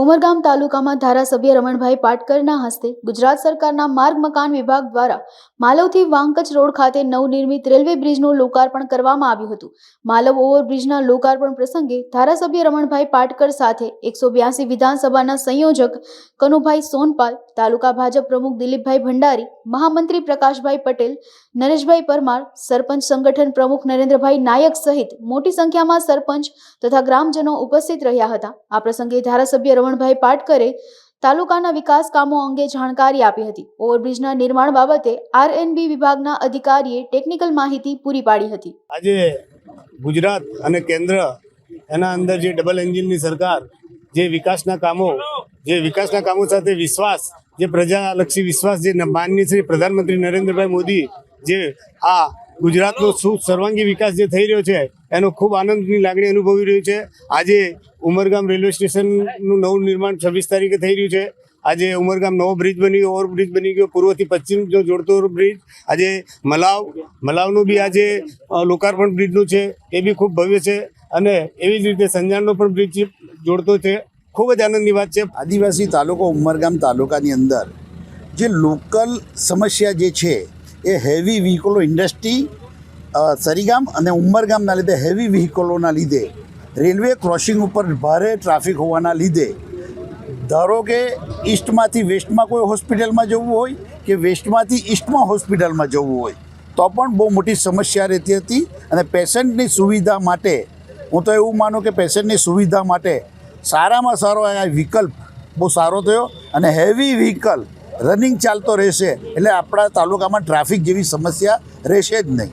ઉમરગામ તાલુકામાં ધારાસભ્ય રમણભાઈ પાટકરના હસ્તે ગુજરાત સરકારના માર્ગ મકાન વિભાગ દ્વારા માલવથી વાંકચ રોડ ખાતે નવનિર્મિત રેલવે બ્રિજનું લોકાર્પણ કરવામાં આવ્યું હતું. માલવ ઓવરબ્રિજના લોકાર્પણ પ્રસંગે ધારાસભ્ય રમણભાઈ પાટકર સાથે એકસો બ્યાસી વિધાનસભાના સંયોજક કનુભાઈ સોનપાલ, તાલુકા ભાજપ પ્રમુખ દિલીપભાઈ ભંડારી, મહામંત્રી પ્રકાશભાઈ પટેલ, નરેશભાઈ પરમાર, સરપંચ સંગઠન પ્રમુખ નરેન્દ્રભાઈ નાયક સહિત મોટી સંખ્યામાં સરપંચ તથા ગ્રામજનો ઉપસ્થિત રહ્યા હતા. આ પ્રસંગે ધારાસભ્ય રમણભાઈ પાટકરે તાલુકાના વિકાસ કામો અંગે જાણકારી આપી હતી. ઓવરબ્રિજના નિર્માણ બાબતે આરએનબી વિભાગના અધિકારીએ ટેકનિકલ માહિતી પૂરી પાડી હતી. આજે ગુજરાત અને કેન્દ્ર એના અંદર જે ડબલ એન્જિનની સરકાર, જે વિકાસના કામો, જે વિકાસના કામો સાથે વિશ્વાસ, જે પ્રજાલક્ષી વિશ્વાસ, જે માનનીય શ્રી પ્રધાનમંત્રી નરેન્દ્રભાઈ મોદી, જે આ ગુજરાતનો સર્વાંગી વિકાસ જે થઈ રહ્યો છે એનો ખૂબ આનંદની લાગણી અનુભવી રહ્યું છે. આજે ઉમરગામ રેલવે સ્ટેશનનું નવું નિર્માણ છવ્વીસ તારીખે થઈ રહ્યું છે. આજે ઉમરગામ નવો બ્રિજ બની ગયો ઓવરબ્રિજ બની ગયો, પૂર્વથી પશ્ચિમ જો જોડતો બ્રિજ. આજે મલાવ, મલાવનું બી આજે લોકાર્પણ બ્રિજનું છે, એ બી ખૂબ ભવ્ય છે અને એવી જ રીતે સંજાણનો પણ બ્રિજ જોડતો છે. ખૂબ જ આનંદની વાત છે. આદિવાસી તાલુકો ઉમરગામ તાલુકાની અંદર જે લોકલ સમસ્યા જે છે, એ હેવી વ્હીકલો ઇન્ડસ્ટ્રી સરીગામ અને ઉમરગામના લીધે હેવી વ્હીકલોના લીધે રેલવે ક્રોસિંગ ઉપર ભારે ટ્રાફિક હોવાના લીધે, ધારો કે ઈસ્ટમાંથી વેસ્ટમાં કોઈ હોસ્પિટલમાં જવું હોય કે વેસ્ટમાંથી ઈસ્ટમાં હોસ્પિટલમાં જવું હોય, તો પણ બહુ મોટી સમસ્યા રહેતી હતી અને પેશન્ટની સુવિધા માટે, હું તો એવું માનું કે પેશન્ટની સુવિધા માટે સારામાં સારો આ વિકલ્પ બહુ સારો થયો અને હેવી વ્હીકલ રનિંગ ચાલતો રહેશે, એટલે આપણા તાલુકામાં ટ્રાફિક જેવી સમસ્યા રહેશે જ નહીં.